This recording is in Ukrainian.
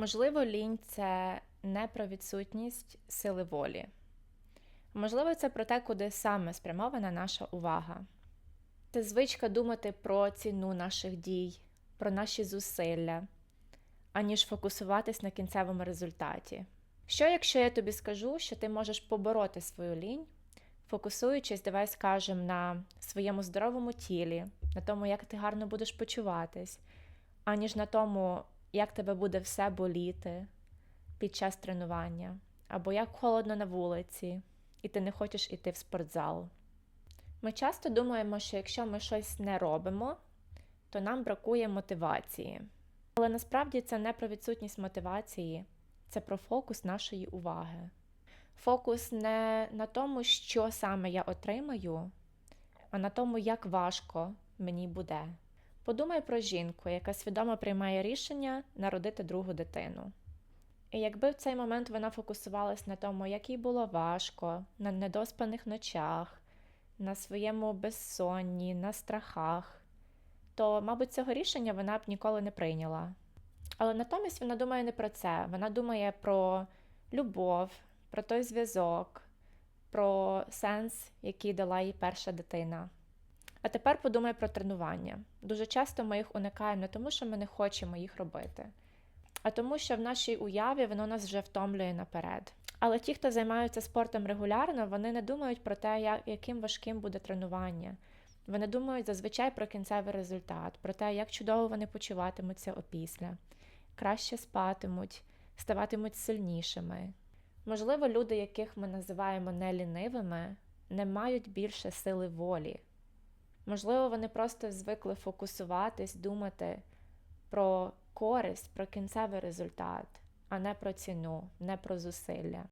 Можливо, лінь це не про відсутність сили волі. Можливо, це про те, куди саме спрямована наша увага. Це звичка думати про ціну наших дій, про наші зусилля, аніж фокусуватись на кінцевому результаті. Що, якщо я тобі скажу, що ти можеш побороти свою лінь, фокусуючись, давай скажемо, на своєму здоровому тілі, на тому, як ти гарно будеш почуватись, аніж на тому, як тебе буде все боліти під час тренування, або як холодно на вулиці, і ти не хочеш іти в спортзал. Ми часто думаємо, що якщо ми щось не робимо, то нам бракує мотивації. Але насправді це не про відсутність мотивації, це про фокус нашої уваги. Фокус не на тому, що саме я отримаю, а на тому, як важко мені буде. Подумай про жінку, яка свідомо приймає рішення народити другу дитину. І якби в цей момент вона фокусувалась на тому, як їй було важко, на недоспаних ночах, на своєму безсонні, на страхах, то, мабуть, цього рішення вона б ніколи не прийняла. Але натомість вона думає не про це. Вона думає про любов, про той зв'язок, про сенс, який дала їй перша дитина. А тепер подумай про тренування. Дуже часто ми їх уникаємо не тому, що ми не хочемо їх робити, а тому, що в нашій уяві воно нас вже втомлює наперед. Але ті, хто займаються спортом регулярно, вони не думають про те, як- яким важким буде тренування. Вони думають зазвичай про кінцевий результат, про те, як чудово вони почуватимуться опісля, краще спатимуть, ставатимуть сильнішими. Можливо, люди, яких ми називаємо нелінивими, не мають більше сили волі. Можливо, вони просто звикли фокусуватись, думати про користь, про кінцевий результат, а не про ціну, не про зусилля.